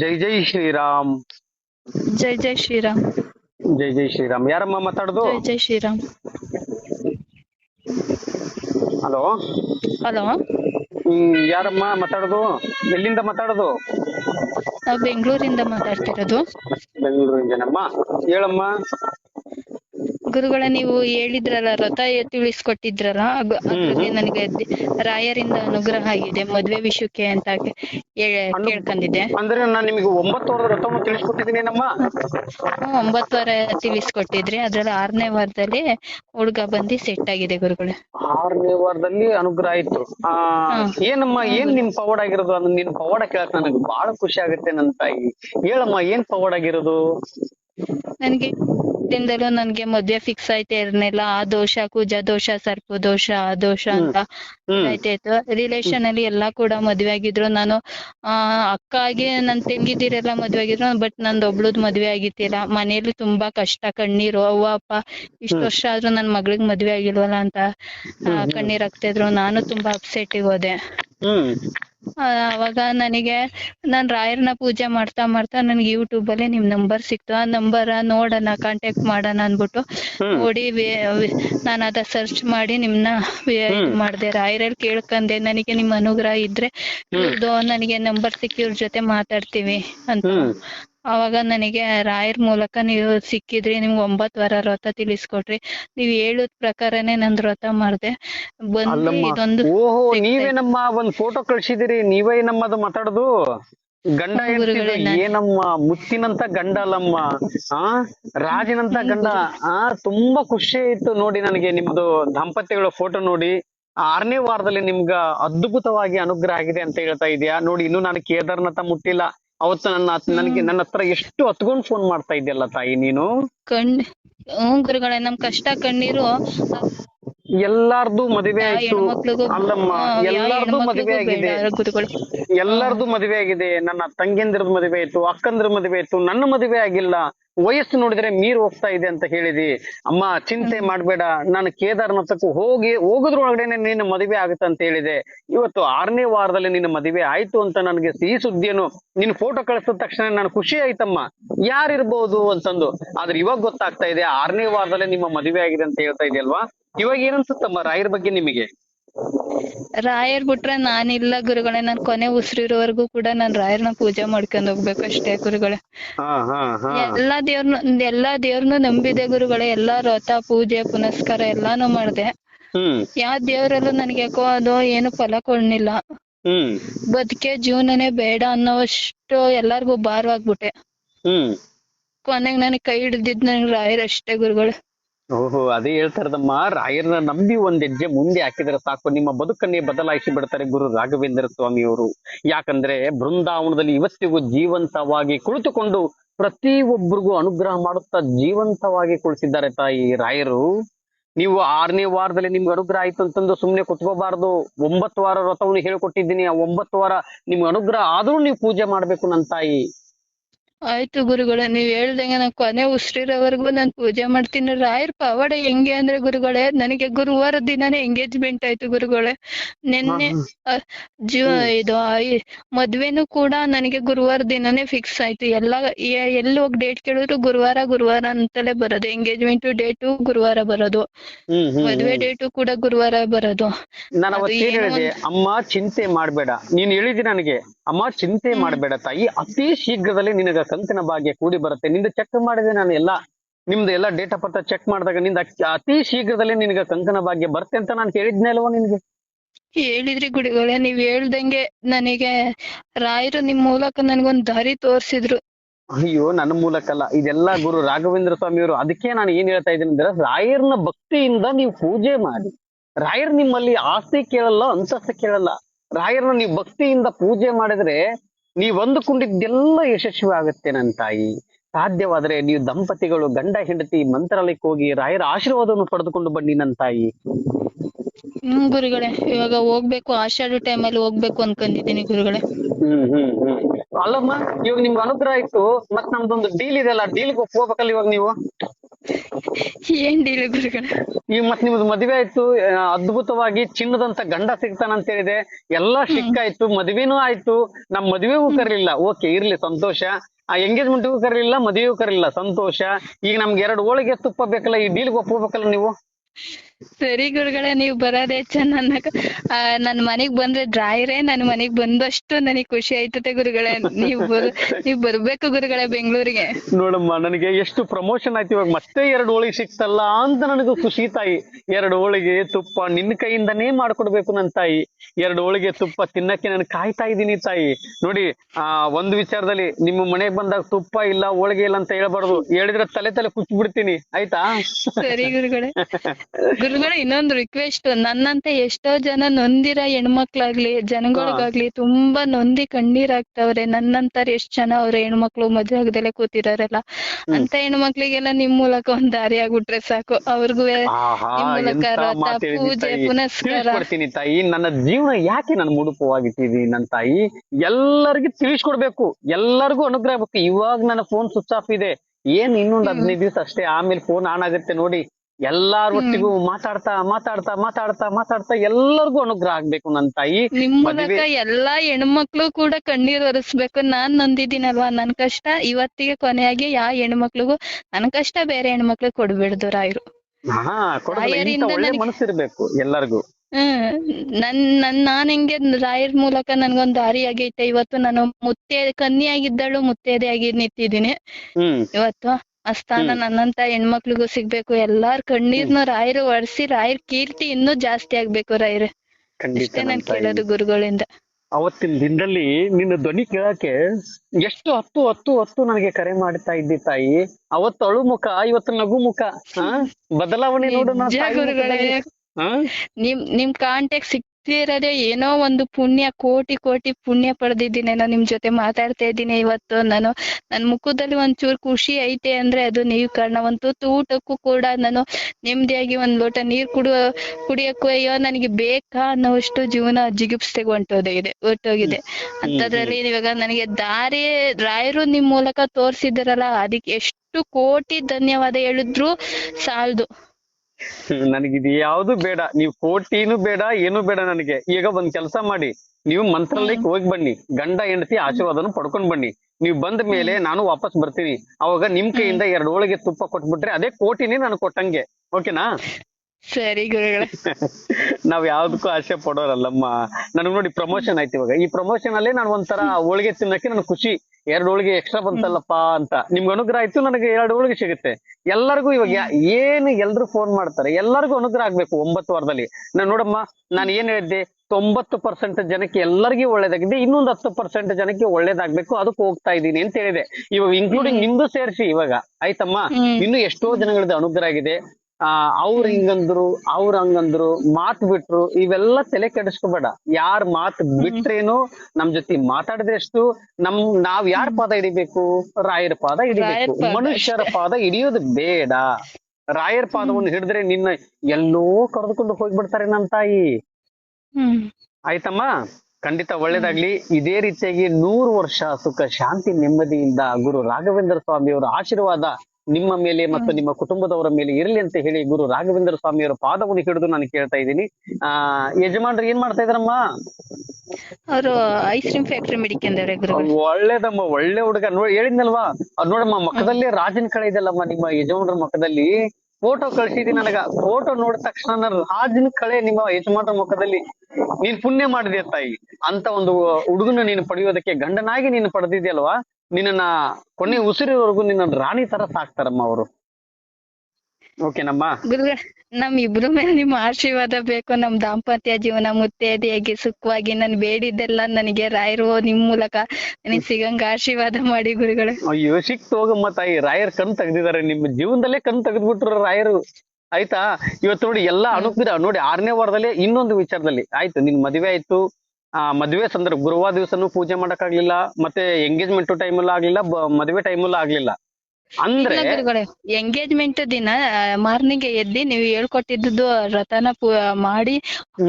ಜೈ ಜೈ ಶ್ರೀರಾಮ್. ಜೈ ಜೈ ಶ್ರೀರಾಮ್. ಜೈ ಜೈ ಶ್ರೀರಾಮ್. ಯಾರಮ್ಮ ಮಾತಾಡುದು? ಜೈ ಜೈ ಶ್ರೀರಾಮ್. ಹಲೋ? ಹಲೋ? ಹ್ಮ್ ಯಾರಮ್ಮ ಮಾತಾಡುದು? ಎಲ್ಲಿಂದ ಮಾತಾಡುದು? ನಾವು ಬೆಂಗಳೂರಿಂದ ಮಾತಾಡ್ತಿರೋದು. ಬೆಂಗಳೂರಿಂದನಮ್ಮ. ಹೇಳಮ್ಮ. ಗುರುಗಳ ನೀವು ಹೇಳಿದ್ರಲ್ಲ ರಥ ತಿಳಿಸ್ಕೊಟ್ಟಿದ್ರಲ್ಲ ಅದ್ರಲ್ಲಿ ನನಗೆ ರಾಯರಿಂದ ಅನುಗ್ರಹ ಆಗಿದೆ ಮದ್ವೆ ವಿಷಯಕ್ಕೆ ಅಂತ ಕೇಳ್ಕೊಂಡಿದ್ದೆ ಅಂದ್ರೆ ನಾನು ನಿಮಗೆ ಒಂಬತ್ತು ವಾರದ ರಥವನ್ನು ತಿಳಿಸ್ಕೊಟ್ಟಿದ್ದೀನೇನಮ್ಮ ಹ್ಮ್, ಒಂಬತ್ತು ವಾರ ತಿಳಿಸ್ಕೊಟ್ಟಿದ್ರಿ ಅದ್ರಲ್ಲಿ ಆರನೇ ವಾರದಲ್ಲಿ ಹುಡುಗ ಬಂದು ಸೆಟ್ ಆಗಿದೆ ಗುರುಗಳೇ. ಆರನೇ ವಾರದಲ್ಲಿ ಅನುಗ್ರಹ ಆಯ್ತು. ಏನಮ್ಮ ಏನ್ ನಿಮ್ ಪವಾಡ ಆಗಿರೋದು? ಅದನ್ನ ನಿನ್ ಪವಾಡ ಕೇಳಕ್ ನನಗೆ ಬಹಳ ಖುಷಿ ಆಗುತ್ತೆ ನನ್ನ ತಾಯಿ. ಹೇಳಮ್ಮ ಏನ್ ಪವಾಡ ಆಗಿರೋದು? ನನ್ಗೆ ದಿಂದಲೂ ನನ್ಗೆ ಮದ್ವೆ ಫಿಕ್ಸ್ ಆಯ್ತಾ ಇರ್ಲಿಲ್ಲ. ಆ ದೋಷ ಕುಜ ದೋಷ ಸರ್ಪ ದೋಷ ಆ ದೋಷ ಅಂತ ಆಯ್ತಾ ಇತ್ತು. ರಿಲೇಶನ್ ಅಲ್ಲಿ ಎಲ್ಲಾ ಕೂಡ ಮದ್ವೆ ಆಗಿದ್ರು. ನಾನು ಆ ಅಕ್ಕ ಆಗಿ ನನ್ ತಂಗಿದಿರೆಲ್ಲ ಮದ್ವೆ ಆಗಿದ್ರು. ಬಟ್ ನಂದ್ ಒಬ್ಳದ್ ಮದ್ವೆ ಆಗಿತ್ತಿಲ್ಲ. ಮನೇಲಿ ತುಂಬಾ ಕಷ್ಟ ಕಣ್ಣೀರು. ಅವ್ವ ಅಪ್ಪ ಇಷ್ಟ ವರ್ಷ ಆದ್ರೂ ನನ್ ಮಗಳಿಗ್ ಮದ್ವೆ ಆಗಿಲ್ವಲ್ಲ ಅಂತ ಕಣ್ಣೀರ್ ಹಾಕ್ತಾ ಇದ್ರು ನಾನು ತುಂಬಾ ಅಪ್ಸೆಟ್ ಹೋದೆ. ಅವಾಗ ನನಗೆ ನಾನ್ ರಾಯರ್ನ ಪೂಜೆ ಮಾಡ್ತಾ ಮಾಡ್ತಾ ನನ್ಗೆ ಯೂಟ್ಯೂಬ್ ಅಲ್ಲಿ ನಿಮ್ ನಂಬರ್ ಸಿಕ್ತು. ಆ ನಂಬರ್ ನೋಡೋಣ ಕಾಂಟ್ಯಾಕ್ಟ್ ಮಾಡೋಣ ಅನ್ಬಿಟ್ಟು ಹ್ಮ್. ನೋಡಿ ನಾನು ಅದ ಸರ್ಚ್ ಮಾಡಿ ನಿಮ್ನ ಮಾಡ್ದೆ. ರಾಯರಲ್ಲಿ ಕೇಳ್ಕಂದೆ ನನಗೆ ನಿಮ್ ಅನುಗ್ರಹ ಇದ್ರೆ ನನಗೆ ನಂಬರ್ ಸಿಕ್ಕಿ ಇವ್ರ ಜೊತೆ ಮಾತಾಡ್ತೀವಿ ಅಂತ. ಅವಾಗ ನನಗೆ ರಾಯರ್ ಮೂಲಕ ನೀವು ಸಿಕ್ಕಿದ್ರಿ ನಿಮ್ಗೆ ಒಂಬತ್ ವಾರ ವ್ರತ ತಿಳಿಸ್ಕೊಟ್ರಿ. ನೀವ್ ಹೇಳುದ್ ಪ್ರಕಾರನೇ ನಂದ್ ವ್ರತ ಮಾಡ್ದೆ. ಬಂದು ಇದೊಂದು ಓಹೋ ನೀವೇನಮ್ಮ ಒಂದ್ ಫೋಟೋ ಕಳ್ಸಿದಿರಿ ನೀವೇ ನಮ್ಮದು ಮಾತಾಡುದು? ಗಂಡ ಏನಮ್ಮ ಮುತ್ತಿನಂತ ಗಂಡ ಅಲ್ಲಮ್ಮ ಆ? ರಾಜಿನಂತ ಗಂಡ ಆ? ತುಂಬಾ ಖುಷಿ ಆಯ್ತು ನೋಡಿ ನನಗೆ ನಿಮ್ದು ದಾಂಪತ್ಯಗಳ ಫೋಟೋ ನೋಡಿ. ಆರನೇ ವಾರದಲ್ಲಿ ನಿಮ್ಗ ಅದ್ಭುತವಾಗಿ ಅನುಗ್ರಹ ಆಗಿದೆ ಅಂತ ಹೇಳ್ತಾ ಇದೀಯಾ? ನೋಡಿ ಇನ್ನು ನಾನು ಕೇದಾರ್ನಾಥ ಮುಟ್ಟಿಲ್ಲ. ಅವತ್ತು ನನ್ನ ನನಗೆ ನನ್ನ ಹತ್ರ ಎಷ್ಟು ಹತ್ಕೊಂಡ್ ಫೋನ್ ಮಾಡ್ತಾ ಇದ್ಯಲ್ಲ ತಾಯಿ ನೀನು? ಕಣ್ ಹ್ಞೂ ಗುರುಗಳೇ ನಮ್ ಕಷ್ಟ ಕಣ್ಣೀರು. ಎಲ್ಲಾರ್ದು ಮದುವೆ ಆಯ್ತು. ಹೆಣ್ಮಕ್ಳಿಗೂ ಅಲ್ಲಮ್ಮ ಆ, ಯಾವ ಎಲ್ಲಾರ್ದು ಮದುವೆ ಆಗಿದೆ. ಬೇಡ ಮದ್ವೆ ಎಲ್ಲರದು ಮದುವೆ ಆಗಿದೆ. ನನ್ನ ತಂಗಿಯಂದಿರದ್ ಮದುವೆ ಆಯ್ತು ಅಕ್ಕಂದ್ರ ಮದುವೆ ಆಯ್ತು. ನನ್ನ ಮದುವೆ ಆಗಿಲ್ಲ. ವಯಸ್ಸು ನೋಡಿದ್ರೆ ಮೀರ್ ಹೋಗ್ತಾ ಇದೆ ಅಂತ ಹೇಳಿದಿ. ಅಮ್ಮ ಚಿಂತೆ ಮಾಡ್ಬೇಡ. ನಾನು ಕೇದಾರ್ನಾಥಕ್ಕೂ ಹೋಗಿ ಹೋಗೋದ್ರೊಳಗಡೆನೆ ನಿನ್ನ ಮದುವೆ ಆಗುತ್ತೆ ಅಂತ ಹೇಳಿದೆ. ಇವತ್ತು ಆರನೇ ವಾರದಲ್ಲಿ ನಿನ್ನ ಮದುವೆ ಆಯ್ತು ಅಂತ ನನಗೆ ಸಿಹಿ ಸುದ್ದಿಯನ್ನು ನಿನ್ನ ಫೋಟೋ ಕಳಿಸಿದ ತಕ್ಷಣ ನಾನು ಖುಷಿ ಆಯ್ತಮ್ಮ. ಯಾರಿರ್ಬೋದು ಅಂತಂದು. ಆದ್ರೆ ಇವಾಗ ಗೊತ್ತಾಗ್ತಾ ಇದೆ ಆರನೇ ವಾರದಲ್ಲಿ ನಿಮ್ಮ ಮದುವೆ ಆಗಿದೆ ಅಂತ ಹೇಳ್ತಾ ಇದೆಯಲ್ವಾ? ಇವಾಗ ಏನನ್ಸುತ್ತಮ್ಮ ರಾಯರ ಬಗ್ಗೆ ನಿಮಗೆ? ರಾಯರ್ ಬಿಟ್ರೆ ನಾನಿಲ್ಲ ಗುರುಗಳೇ. ನಾನ್ ಕೊನೆ ಉಸಿರಿರೋವರೆಗೂ ಕೂಡ ನಾನ್ ರಾಯರ್ನ ಪೂಜೆ ಮಾಡ್ಕೊಂಡ್ ಹೋಗ್ಬೇಕಷ್ಟೇ ಗುರುಗಳೇ. ಹಾ ಹಾ ಹಾ. ಎಲ್ಲಾ ದೇವ್ರನ್ನ ಎಲ್ಲಾ ದೇವ್ರನ್ನು ನಂಬಿದೆ ಗುರುಗಳೇ. ಎಲ್ಲಾ ವ್ರತ ಪೂಜೆ ಪುನಸ್ಕಾರ ಎಲ್ಲಾನು ಮಾಡ್ದೆ. ಯಾವ ದೇವ್ರಲ್ಲೂ ನನ್ಗೆ ಯಾಕೋ ಅದು ಏನು ಫಲ ಕೊಡ್ಲಿಲ್ಲ ಬದುಕೆ ಜೀವನನೇ ಬೇಡ ಅನ್ನೋವಷ್ಟು ಎಲ್ಲಾರ್ಗು ಭಾರವಾಗ್ಬಿಟ್ಟೆ. ಕೊನೆಗ್ ನನಗ್ ಕೈ ಹಿಡ್ದಿದ್ ನನ್ಗೆ ರಾಯರ್ ಅಷ್ಟೇ ಗುರುಗಳು. ಓಹೋ, ಅದೇ ಹೇಳ್ತಾರದಮ್ಮ ರಾಯರ್ನ ನಂಬಿ ಒಂದ್ ಹೆಜ್ಜೆ ಮುಂದೆ ಹಾಕಿದ್ರೆ ಸಾಕು. ನಿಮ್ಮ ಬದುಕನ್ನೇ ಬದಲಾಯಿಸಿ ಬಿಡ್ತಾರೆ ಗುರು ರಾಘವೇಂದ್ರ ಸ್ವಾಮಿಯವರು. ಯಾಕಂದ್ರೆ ಬೃಂದಾವನದಲ್ಲಿ ಇವತ್ತಿಗೂ ಜೀವಂತವಾಗಿ ಕುಳಿತುಕೊಂಡು ಪ್ರತಿ ಒಬ್ಬರಿಗೂ ಅನುಗ್ರಹ ಮಾಡುತ್ತಾ ಜೀವಂತವಾಗಿ ಕುಳಿಸಿದ್ದಾರೆ ತಾಯಿ ರಾಯರು. ನೀವು ಆರನೇ ವಾರದಲ್ಲಿ ನಿಮ್ಗೆ ಅನುಗ್ರಹ ಆಯ್ತು ಅಂತಂದು ಸುಮ್ಮನೆ ಕುತ್ಕೋಬಾರ್ದು. ಒಂಬತ್ತು ವಾರ ವ್ರತವನ್ನು ಹೇಳ್ಕೊಟ್ಟಿದ್ದೀನಿ. ಆ ಒಂಬತ್ತು ವಾರ ನಿಮ್ಗೆ ಅನುಗ್ರಹ ಆದ್ರೂ ನೀವು ಪೂಜೆ ಮಾಡ್ಬೇಕು ನನ್ನ ತಾಯಿ. ಆಯ್ತು ಗುರುಗಳೇ ನೀವ್ ಹೇಳ್ದಂಗೆ ನಾನ್ ಕೊನೆ ಉಸಿರಿರೋವರೆಗೂ ನಾನ್ ಪೂಜೆ ಮಾಡ್ತೀನಿ. ರಾಯರ್ ಪವಾಡ ಹೆಂಗೆ ಅಂದ್ರೆ ಗುರುಗಳೇ ನನಗೆ ಗುರುವಾರ ದಿನಾನೇ ಎಂಗೇಜ್ಮೆಂಟ್ ಆಯ್ತು ಗುರುಗಳೇ. ನಿನ್ನೆ ಜೀವ ಇದು ಮದ್ವೆನು ಕೂಡ ನನಗೆ ಗುರುವಾರ ದಿನಾನೇ ಫಿಕ್ಸ್ ಆಯ್ತು. ಎಲ್ಲಾ ಎಲ್ಲಿ ಹೋಗಿ ಡೇಟ್ ಕೇಳಿದ್ರು ಗುರುವಾರ ಗುರುವಾರ ಅಂತಲೇ ಬರೋದು. ಎಂಗೇಜ್ಮೆಂಟ್ ಡೇಟು ಗುರುವಾರ ಬರೋದು. ಮದ್ವೆ ಡೇಟು ಕೂಡ ಗುರುವಾರ ಬರೋದು. ಅಮ್ಮ ಚಿಂತೆ ಮಾಡ್ಬೇಡ. ನೀನ್ ಹೇಳಿದಿ ನನಗೆ ಅಮ್ಮ ಚಿಂತೆ ಮಾಡ್ಬೇಡ ತಾಯಿ. ಅತಿ ಶೀಘ್ರದಲ್ಲಿ ನಿನಗ ಕಂತಿನ ಭಾಗ್ಯ ಕೂಡಿ ಬರುತ್ತೆ. ನಿಂದ ಚೆಕ್ ಮಾಡಿದೆ ನಾನು ಎಲ್ಲ ನಿಮ್ದು ಎಲ್ಲ ಡೇಟ್ ಆಫ್ ಬರ್ತ್ ಚೆಕ್ ಮಾಡಿದಾಗ ನಿಂದ ಅತಿ ಶೀಘ್ರದಲ್ಲಿ ನಿನಗ ಕಂಕನ ಭಾಗ್ಯ ಬರುತ್ತೆ ಅಂತ ನಾನು ಹೇಳಿದ್ನೇ ಅಲ್ವಾ ನಿನ್ಗೆ? ಹೇಳಿದ್ರಿ ಗುಡಿಗಳೇ ನೀವ್ ಹೇಳ್ದಂಗೆ ನನಗೆ ರಾಯರು ನಿಮ್ ಮೂಲಕ ನನ್ಗೊಂದ್ ದಾರಿ ತೋರಿಸಿದ್ರು. ಅಯ್ಯೋ ನನ್ನ ಮೂಲಕ ಅಲ್ಲ ಇದೆಲ್ಲ ಗುರು ರಾಘವೇಂದ್ರ ಸ್ವಾಮಿಯವರು. ಅದಕ್ಕೆ ನಾನು ಏನ್ ಹೇಳ್ತಾ ಇದ್ದೀನಿ ಅಂದ್ರೆ ರಾಯರ್ನ ಭಕ್ತಿಯಿಂದ ನೀವು ಪೂಜೆ ಮಾಡಿ. ರಾಯರ್ ನಿಮ್ಮಲ್ಲಿ ಆಸ್ತಿ ಕೇಳಲ್ಲ ಅಂತಸ್ತ ಕೇಳಲ್ಲ. ರಾಯರ್ನ ನೀವು ಭಕ್ತಿಯಿಂದ ಪೂಜೆ ಮಾಡಿದ್ರೆ ನೀವ್ ಅಂದುಕೊಂಡಿದ್ದೆಲ್ಲ ಯಶಸ್ವಿ ಆಗುತ್ತೆ ನನ್ನ ತಾಯಿ. ಸಾಧ್ಯವಾದರೆ ನೀವು ದಂಪತಿಗಳು ಗಂಡ ಹೆಂಡತಿ ಮಂತ್ರಾಲಯಕ್ಕೆ ಹೋಗಿ ರಾಯರ ಆಶೀರ್ವಾದವನ್ನು ಪಡೆದುಕೊಂಡು ಬನ್ನಿ ನನ್ನ ತಾಯಿ. ಹ್ಮ್ ಗುರುಗಳೇ ಇವಾಗ ಹೋಗ್ಬೇಕು ಆಷಾಢ ಅಲ್ಲಿ ಹೋಗ್ಬೇಕು ಅನ್ಕೊಂಡಿದೀನಿ ಗುರುಗಳೇ. ಹ್ಮ್ ಹ್ಮ್ ಹ್ಮ್. ಅಲ್ಲಮ್ಮ ಇವಾಗ ನಿಮ್ಗೆ ಅನುಗ್ರಹ ಇತ್ತು ಮತ್ ನಮ್ದೊಂದು ಡೀಲ್ ಇದೆಯಲ್ಲ ಡೀಲ್ಗೆ ಹೋಗ್ಬೇಕಲ್ಲ ಇವಾಗ ನೀವು? ಏನ್ ಡೀಲ್ ಗುರುಗಳೇ? ಈಗ ಮತ್ ನಿಮ್ದು ಮದ್ವೆ ಆಯ್ತು ಆ, ಅದ್ಭುತವಾಗಿ ಚಿನ್ನದಂತ ಗಂಡ ಸಿಗ್ತಾನ ಅಂತ ಹೇಳಿದೆ ಎಲ್ಲಾ ಸಿಕ್ಕಾಯ್ತು ಮದ್ವೆನೂ ಆಯ್ತು ನಮ್ ಮದ್ವೆಗೂ ಕರೀಲಿಲ್ಲ. ಓಕೆ ಇರ್ಲಿ ಸಂತೋಷ. ಆ ಎಂಗೇಜ್ಮೆಂಟ್ಗೂ ಕರೀಲಿಲ್ಲ ಮದ್ವೆಗೂ ಕರೀಲಿಲ್ಲ ಸಂತೋಷ. ಈಗ ನಮ್ಗೆ ಎರಡು ಹೋಳಿಗೆ ತುಪ್ಪ ಬೇಕಲ್ಲ ಈ ಡೀಲ್ಗೆ ಒಪ್ಕೋಬೇಕಲ್ಲ ನೀವು? ಸರಿ ಗುರುಗಳೇ ನೀವ್ ಬರೋದೇ ಚೆನ್ನ ನನ್ ಮನೆಗ್ ಬಂದ್ರೆ ಡ್ರಾಯರೇ ನನ್ ಮನೆಗ್ ಬಂದಷ್ಟು ನನಗ್ ಖುಷಿ ಆಯ್ತತೆ ಗುರುಗಳೇ. ನೀವ್ ಬರ್ ನೀವ್ ಬರ್ಬೇಕು ಗುರುಗಳೇ ಬೆಂಗಳೂರಿಗೆ. ನೋಡಮ್ಮ ನನಗೆ ಎಷ್ಟು ಪ್ರಮೋಷನ್ ಆಯ್ತು ಇವಾಗ ಮತ್ತೆ ಎರಡು ಹೋಳಿಗೆ ಸಿಕ್ತಲ್ಲ ಅಂತ ನನಗೂ ಖುಷಿ ತಾಯಿ. ಎರಡು ಹೋಳಿಗೆ ತುಪ್ಪ ನಿನ್ನ ಕೈಯಿಂದನೇ ಮಾಡ್ಕೊಡ್ಬೇಕು ನನ್ ತಾಯಿ. ಎರಡು ಹೋಳಿಗೆ ತುಪ್ಪ ತಿನ್ನಕ್ಕೆ ನಾನು ಕಾಯ್ತಾ ಇದ್ದೀನಿ ತಾಯಿ. ನೋಡಿ ಆ ಒಂದು ವಿಚಾರದಲ್ಲಿ ನಿಮ್ಮ ಮನೆಗ್ ಬಂದಾಗ ತುಪ್ಪ ಇಲ್ಲ ಹೋಳಿಗೆ ಇಲ್ಲ ಅಂತ ಹೇಳ್ಬಾರ್ದು. ಹೇಳಿದ್ರೆ ತಲೆ ತಲೆ ಕುಚ್ಚ್ ಬಿಡ್ತೀನಿ ಆಯ್ತಾ? ಸರಿ ಗುರುಗಳೇ. ಗುರುಗಳೇ ಇನ್ನೊಂದು ರಿಕ್ವೆಸ್ಟ್ ನನ್ನಂತೆ ಎಷ್ಟೋ ಜನ ನೊಂದಿರ ಹೆಣ್ಮಕ್ಳಾಗ್ಲಿ ಜನಗಳಿಗಾಗ್ಲಿ ತುಂಬಾ ನೊಂದಿ ಕಣ್ಣೀರ್ ಹಾಕ್ತಾವ್ರೆ ನನ್ನಂತಾರ ಎಷ್ಟ್ ಜನ ಅವ್ರ ಹೆಣ್ಮಕ್ಳು ಮದ್ವೆ ಆಗದಲ್ಲೇ ಕೂತಿದಾರಲ್ಲ. ಅಂತ ಹೆಣ್ಮಕ್ಳಿಗೆಲ್ಲ ನಿಮ್ ಮೂಲಕ ಒಂದ್ ದಾರಿ ಆಗ್ಬಿಟ್ರೆ ಸಾಕು. ಅವ್ರಿಗೂ ಪೂಜೆ, ಪುನಸ್ಕಾರ. ತಾಯಿ. ನನ್ನ ಜೀವನ ಯಾಕೆ ನಾನು ಮುಡುಪವಾಗಿಟ್ಟಿದೀನಿ ನನ್ನ ತಾಯಿ? ಎಲ್ಲರಿಗೂ ತಿಳಿಸ್ಕೊಡ್ಬೇಕು. ಎಲ್ಲರಿಗೂ ಅನುಗ್ರಹ ಆಗ್ಬೇಕು. ಇವಾಗ ನನ್ನ ಫೋನ್ ಸ್ವಿಚ್ ಆಫ್ ಇದೆ. ಏನ್ ಇನ್ನೊಂದ್ ಹದಿನೈದು ದಿವಸ ಅಷ್ಟೇ. ಆಮೇಲೆ ಫೋನ್ ಆನ್ ಆಗುತ್ತೆ ನೋಡಿ. ಎಲ್ಲಾರ ಒಟ್ಟಿಗೂ ಮಾತಾಡ್ತಾ ಮಾತಾಡ್ತಾ ಮಾತಾಡ್ತಾ ಮಾತಾಡ್ತಾ ಎಲ್ಲರಿಗೂ ಅನುಗ್ರಹ ಆಗ್ಬೇಕು ನನ್ನ ತಾಯಿ. ನಿಮ್ ಮೂಲಕ ಎಲ್ಲಾ ಹೆಣ್ಮಕ್ಳು ಕೂಡ ಕಣ್ಣೀರ್ ಒರೆಸ್ಬೇಕು. ನಾನ್ ನೊಂದಿದ್ದೀನಲ್ವಾ? ನನ್ ಕಷ್ಟ ಇವತ್ತಿಗೆ ಕೊನೆಯಾಗಿ ಯಾ ಹೆಣ್ಮಕ್ಳಿಗೂ? ನನ್ ಕಷ್ಟ ಬೇರೆ ಹೆಣ್ಮಕ್ಳಿಗೆ ಕೊಡ್ಬಿಡ್ದು ರಾಯರು. ಹಾ ಒಳ್ಳೆ ಮನಸ್ಸಿರ್ಬೇಕು ಎಲ್ಲರಿಗೂ. ಹ್ಮ್ ನನ್ ನನ್ ನಾನ್ ಹೆಂಗೆ ರಾಯರ್ ಮೂಲಕ ನನ್ಗೊಂದ್ ದಾರಿ ಆಗೈತೆ ಇವತ್ತು ನಾನು ಮುತ್ತೆ ಕನ್ನಿಯಾಗಿದ್ದಳು ಮುತ್ತೇದೆ ಆಗಿ ನಿಂತಿದ್ದೀನಿ ಇವತ್ತು ಆ ಸ್ಥಾನ. ನನ್ನಂತ ಹೆಣ್ಮಕ್ಳಿಗೂ ಸಿಗ್ಬೇಕು. ಎಲ್ಲಾರ್ ಕಣ್ಣೀರ್ನು ರಾಯರು ಒರೆಸಿ ರಾಯರ್ ಕೀರ್ತಿ ಇನ್ನೂ ಜಾಸ್ತಿ ಆಗ್ಬೇಕು ರಾಯರೇ. ಇಷ್ಟೇ ನಾನ್ ಕೇಳೋದು ಗುರುಗಳಿಂದ. ಅವತ್ತಿನ ದಿನದಲ್ಲಿ ನಿನ್ನ ಧ್ವನಿ ಕೇಳಕ್ಕೆ ಎಷ್ಟು ಹತ್ತು ಹತ್ತು ಹತ್ತು ನನಗೆ ಕರೆ ಮಾಡ್ತಾ ಇದ್ದಿ ತಾಯಿ. ಅವತ್ತು ಅಳು ಮುಖ ಇವತ್ತು ನಗು ಮುಖ ಬದಲಾವಣೆ ನೋಡು ನಾ ನಿಜ ತಾಯಿ ಗುರುಗಳೇ. ಮುಖದಲ್ಲಿ. ಹಾ ನಿಮ್ ನಿಮ್ ಕಾಂಟ್ಯಾಕ್ಟ್ ಸಿಕ್ತಿರೋದೇ ಏನೋ ಒಂದು ಪುಣ್ಯ ಕೋಟಿ ಕೋಟಿ ಪುಣ್ಯ ಪಡೆದಿದ್ದೀನೇನೋ ನಿಮ್ ಜೊತೆ ಮಾತಾಡ್ತಾ ಇದ್ದೀನಿ ಇವತ್ತು. ನಾನು ನನ್ ಮುಖದಲ್ಲಿ ಒಂಚೂರು ಖುಷಿ ಐತೆ ಅಂದ್ರೆ ಅದು ನೀವ್ ಕಾರಣ. ಒಂದ್ ತುತ್ತು ಊಟಕ್ಕೂ ಕೂಡ ನಾನು ನೆಮ್ಮದಿಯಾಗಿ ಒಂದ್ ಲೋಟ ನೀರ್ ಕುಡಿಯೋ ಕುಡಿಯಕ್ಕೂ ಅಯ್ಯೋ ನನಗೆ ಬೇಕಾ ಅನ್ನೋವಷ್ಟು ಜೀವನ ಜಿಗುಪ್ಸೆಗೆ ಹೊಂಟೋದಾಗಿದೆ ಹೊರ್ಟೋಗಿದೆ. ಅಂತದ್ರಲ್ಲಿ ಇವಾಗ ನನಗೆ ದಾರಿ ರಾಯರು ನಿಮ್ ಮೂಲಕ ತೋರ್ಸಿದಿರಲ್ಲ ಅದಕ್ಕೆ ಎಷ್ಟು ಕೋಟಿ ಧನ್ಯವಾದ ಹೇಳಿದ್ರು ಸಾಲ್ದು. ನನಗಿದು ಯಾವ್ದು ಬೇಡ ನೀವು ಕೋಟಿನೂ ಬೇಡ ಏನು ಬೇಡ ನನಗೆ. ಈಗ ಒಂದ್ ಕೆಲಸ ಮಾಡಿ ನೀವು ಮಂತ್ರಾಲಯಕ್ಕೆ ಹೋಗಿ ಬನ್ನಿ ಗಂಡ ಹೆಂಡತಿ ಆಶೀರ್ವಾದನ ಪಡ್ಕೊಂಡ್ ಬನ್ನಿ. ನೀವು ಬಂದ ಮೇಲೆ ನಾನು ವಾಪಸ್ ಬರ್ತೀನಿ. ಅವಾಗ ನಿಮ್ ಕೈಯಿಂದ ಎರಡು ಹೋಳಿಗೆ ತುಪ್ಪ ಕೊಟ್ಬಿಟ್ರೆ ಅದೇ ಕೋಟಿನೇ ನಾನು ಕೊಟ್ಟಂಗೆ. ಓಕೆನಾ? ಸರಿ ಗುರುಗಳೇ. ನಾವ್ ಯಾವ್ದಕ್ಕೂ ಆಸೆ ಪಡೋರಲ್ಲಮ್ಮ. ನನಗ್ ನೋಡಿ ಪ್ರಮೋಷನ್ ಆಯ್ತು ಇವಾಗ. ಈ ಪ್ರಮೋಷನ್ ಅಲ್ಲೇ ನಾನು ಒಂಥರ ಹೋಳಿಗೆ ತಿನ್ನಕ್ಕೆ ನನ್ ಖುಷಿ. ಎರಡ್ ಹೋಳಿಗೆ ಎಕ್ಸ್ಟ್ರಾ ಬಂತಲ್ಲಪ್ಪ ಅಂತ. ನಿಮ್ಗೆ ಅನುಗ್ರಹ ಆಯ್ತು ನನಗೆ ಎರಡು ಹೋಳಿಗೆ ಸಿಗುತ್ತೆ. ಎಲ್ಲರಿಗೂ ಇವಾಗ ಏನು ಎಲ್ರು ಫೋನ್ ಮಾಡ್ತಾರೆ. ಎಲ್ಲರಿಗೂ ಅನುಗ್ರಹ ಆಗ್ಬೇಕು ಒಂಬತ್ತು ವಾರದಲ್ಲಿ. ನಾನು ನೋಡಮ್ಮ ನಾನು ಏನ್ ಹೇಳಿದ್ದೆ? ತೊಂಬತ್ತು ಪರ್ಸೆಂಟ್ ಜನಕ್ಕೆ ಎಲ್ಲರಿಗೂ ಒಳ್ಳೇದಾಗಿದೆ ಇನ್ನೊಂದು ಹತ್ತು ಪರ್ಸೆಂಟ್ ಜನಕ್ಕೆ ಒಳ್ಳೇದಾಗ್ಬೇಕು ಅದಕ್ಕೆ ಹೋಗ್ತಾ ಇದ್ದೀನಿ ಅಂತ ಹೇಳಿದೆ. ಇವಾಗ ಇನ್ಕ್ಲೂಡಿಂಗ್ ನಿಮ್ದು ಸೇರಿಸಿ ಇವಾಗ. ಆಯ್ತಮ್ಮ? ಇನ್ನು ಎಷ್ಟೋ ಜನಗಳದ್ದು ಅನುಗ್ರಹ ಆಗಿದೆ. ಆ ಅವ್ರ ಹಿಂಗಂದ್ರು ಅವ್ರ ಹಂಗಂದ್ರು ಮಾತ್ ಬಿಟ್ರು ಇವೆಲ್ಲ ತಲೆ ಕೆಡಿಸ್ಕೋಬೇಡ. ಯಾರ್ ಮಾತ್ ಬಿಟ್ರೇನು ನಮ್ ಜೊತೆ ಮಾತಾಡಿದ್ರೆ ಎಷ್ಟು? ನಮ್ ನಾವ್ ಯಾರ ಪಾದ ಹಿಡಿಬೇಕು? ರಾಯರ ಪಾದ ಹಿಡಿಬೇಕು. ಮನುಷ್ಯರ ಪಾದ ಹಿಡಿಯೋದು ಬೇಡ. ರಾಯರ್ ಪಾದವನ್ನು ಹಿಡಿದ್ರೆ ನಿನ್ನ ಎಲ್ಲೋ ಕರೆದುಕೊಂಡು ಹೋಗ್ಬಿಡ್ತಾರೆ ನನ್ ತಾಯಿ. ಆಯ್ತಮ್ಮ? ಖಂಡಿತ ಒಳ್ಳೇದಾಗ್ಲಿ. ಇದೇ ರೀತಿಯಾಗಿ ನೂರು ವರ್ಷ ಸುಖ ಶಾಂತಿ ನೆಮ್ಮದಿಯಿಂದ ಗುರು ರಾಘವೇಂದ್ರ ಸ್ವಾಮಿಯವರ ಆಶೀರ್ವಾದ ನಿಮ್ಮ ಮೇಲೆ ಮತ್ತು ನಿಮ್ಮ ಕುಟುಂಬದವರ ಮೇಲೆ ಇರಲಿ ಅಂತ ಹೇಳಿ ಗುರು ರಾಘವೇಂದ್ರ ಸ್ವಾಮಿಯವರ ಪಾದವನ್ನು ಹಿಡಿದು ನಾನು ಕೇಳ್ತಾ ಇದ್ದೀನಿ. ಆ ಯಜಮಾನ್ರು ಏನ್ ಮಾಡ್ತಾ ಇದ್ರಮ್ಮ ಅವರು ಐಸ್ ಕ್ರೀಮ್ ಫ್ಯಾಕ್ಟರಿ ಮಿಡಿಕೊಂಡವ್ರೆ ಒಳ್ಳೇದಮ್ಮ ಒಳ್ಳೆ ಹುಡುಗ. ನೋಡಿ ಹೇಳಿದ್ನಲ್ವಾ? ನೋಡಮ್ಮ ಮಕ್ಕದಲ್ಲಿ ರಾಜನ್ ಕಳೆ ಇದೆಲ್ಲಮ್ಮ ನಿಮ್ಮ ಯಜಮಾನ್ರ ಮಕ್ಕದಲ್ಲಿ ಫೋಟೋ ಕಳ್ಸಿದಿ ನನಗ. ಫೋಟೋ ನೋಡಿದ ತಕ್ಷಣ ರಾಜನ ಕಳೆ ನಿಮ್ಮ ಯಜಮಾನ್ರ ಮುಖದಲ್ಲಿ. ನೀನ್ ಪುಣ್ಯ ಮಾಡಿದೆ ತಾಯಿ. ಅಂತ ಒಂದು ಹುಡುಗನ ನೀನು ಪಡೆಯೋದಕ್ಕೆ ಗಂಡನಾಗಿ ನೀನು ಪಡೆದಿದ್ಯಲ್ವಾ? ನಿನ್ನ ಕೊನೆ ಉಸಿರಿವರೆಗೂ ನಿನ್ನ ರಾಣಿ ತರ ಸಾಕ್ತಾರಮ್ಮ ಅವರು. ಓಕೆನಮ್ಮ? ಗುರುಗಳ ನಮ್ ಇಬ್ರು ಮೇಲೆ ನಿಮ್ಮ ಆಶೀರ್ವಾದ ಬೇಕು. ನಮ್ ದಾಂಪತ್ಯ ಜೀವನ ಮುತ್ತೈದೆಯಾಗಿ ಸುಖವಾಗಿ ನನ್ ಬೇಡಿದ್ದೆಲ್ಲ ನನಗೆ ರಾಯರು ನಿಮ್ ಮೂಲಕ ನನಗೆ ಸಿಗಂಗ ಆಶೀರ್ವಾದ ಮಾಡಿ ಗುರುಗಳು. ಅಯ್ಯೋ ಸಿಕ್ತು ಹೋಗಮ್ಮ ತಾಯಿ. ರಾಯರ್ ಕಣ್ ತೆಗ್ದಿದ್ದಾರೆ. ನಿಮ್ಮ ಜೀವನದಲ್ಲೇ ಕಣ್ ತೆಗೆದ್ಬಿಟ್ರು ರಾಯರು. ಆಯ್ತಾ? ಇವತ್ತು ನೋಡಿ ಎಲ್ಲಾ ಅನುಕೂಲ ನೋಡಿ ಆರನೇ ವಾರದಲ್ಲಿ ಇನ್ನೊಂದು ವಿಚಾರದಲ್ಲಿ. ಆಯ್ತು ನಿನ್ ಮದುವೆ ಆಯ್ತು. ಆ ಮದುವೆ ಸಂದರ್ಭ ಗುರುವಾರ ದಿವಸನೂ ಪೂಜೆ ಮಾಡಕ್ಕಾಗ್ಲಿಲ್ಲ ಮತ್ತೆ ಎಂಗೇಜ್ಮೆಂಟ್ ಟೈಮಲ್ಲೂ ಆಗ್ಲಿಲ್ಲ ಮದುವೆ ಟೈಮಲ್ಲೂ ಆಗ್ಲಿಲ್ಲ ಅಂದ್ರೆ ಇಲ್ಲ ಗುರುಗಳೇ ಎಂಗೇಜ್ಮೆಂಟ್ ದಿನ ಮಾರ್ನಿಂಗ್ ಎದ್ದಿ ನೀವು ಹೇಳ್ಕೊಟ್ಟಿದ್ದು ರಥನ ಪೂ ಮಾಡಿ.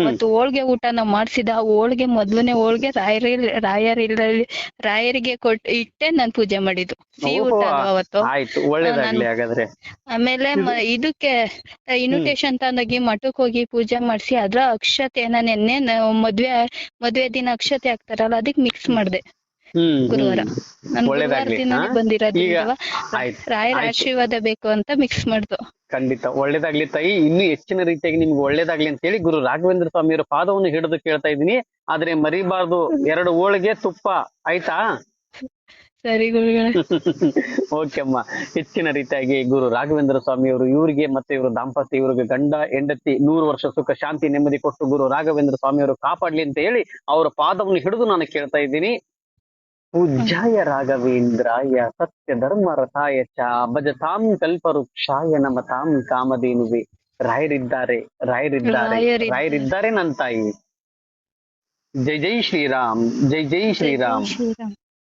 ಮತ್ತು ಹೋಳ್ಗೆ ಊಟನ ಮಾಡ್ಸಿದ ಆ ಹೋಳ್ಗೆ ಮೊದ್ಲನೇ ಹೋಳ್ಗೆ ರಾಯರಿ ರಾಯರ್ ರಾಯರಿಗೆ ಕೊಟ್ ಇಟ್ಟೆ ನಾನ್ ಪೂಜೆ ಮಾಡಿದ್ದು. ಸಿಹಿ ಊಟ ಓಹೋ, ಅಲ್ವಾ ಅವತ್ತು. ಆಯ್ತು ಒಳ್ಳೇದಾಗ್ಲಿ ನಾನು- ಹಾಗಾದ್ರೆ. ಆಮೇಲೆ ಮ- ಇದಕ್ಕೆ ಇನ್ವಿಟೇಷನ್ ತಂದೋಗಿ ಮಠಕ್ ಹೋಗಿ ಪೂಜೆ ಮಾಡ್ಸಿ ಅದ್ರ ಅಕ್ಷತೆನ ನೆನ್ನೆ ನಾವು ಮದ್ವೆ ಮದ್ವೆ ದಿನ ಅಕ್ಷತೆ ಹಾಕ್ತಾರಲ್ಲ ಅದಕ್ ಮಿಕ್ಸ್ ಮಾಡ್ದೆ. ಗುರುವಾರ. ನನ್ ರಾಯರ ಆಶೀರ್ವಾದ ಬೇಕು ಅಂತ ಮಿಕ್ಸ್ ಮಾಡ್ದು. ಖಂಡಿತ ಒಳ್ಳೇದಾಗ್ಲಿ ತಾಯಿ. ಇನ್ನು ಹೆಚ್ಚಿನ ರೀತಿಯಾಗಿ ನಿಮ್ಗೆ ಒಳ್ಳೇದಾಗ್ಲಿ ಅಂತ ಹೇಳಿ ಗುರು ರಾಘವೇಂದ್ರ ಸ್ವಾಮಿಯವರ ಪಾದವನ್ನು ಹಿಡಿದು ಕೇಳ್ತಾ ಇದೀನಿ ಆದ್ರೆ ಮರಿಬಾರ್ದು ಎರಡು ಹೋಳಿಗೆ ತುಪ್ಪ. ಆಯ್ತಾ? ಸರಿ ಗುರುಗಳೇ. ಓಕೆ ಅಮ್ಮ. ಹೆಚ್ಚಿನ ರೀತಿಯಾಗಿ ಗುರು ರಾಘವೇಂದ್ರ ಸ್ವಾಮಿಯವರು ಇವರಿಗೆ ಮತ್ತೆ ಇವರು ದಾಂಪತ್ಯ ಇವ್ರಿಗೆ ಗಂಡ ಹೆಂಡತಿ ನೂರು ವರ್ಷ ಸುಖ ಶಾಂತಿ ನೆಮ್ಮದಿ ಕೊಟ್ಟು ಗುರು ರಾಘವೇಂದ್ರ ಸ್ವಾಮಿಯವರು ಕಾಪಾಡ್ಲಿ ಅಂತ ಹೇಳಿ ಅವರ ಪಾದವನ್ನು ಹಿಡಿದು ನಾನು ಕೇಳ್ತಾ ಇದ್ದೀನಿ. ಪೂಜ್ಯಾಯ ರಾಘವೇಂದ್ರಾಯ ಸತ್ಯ ಧರ್ಮ ರಥಾಯ ಚ ಭಜತಾಂ ಕಲ್ಪವೃಕ್ಷಾಯ ನಮತಾಂ ಕಾಮಧೇನುವೆ. ರಾಯರಿದ್ದಾರೆ ರಾಯರಿದ್ದಾರೆ ರಾಯರಿದ್ದಾರೆ. ರಾಯರಿದ್ದಾರೆ ನನ್ನ ತಾಯಿ ಜೈ ಜೈ ಶ್ರೀರಾಮ್. ಜೈ ಜೈ ಶ್ರೀರಾಮ್.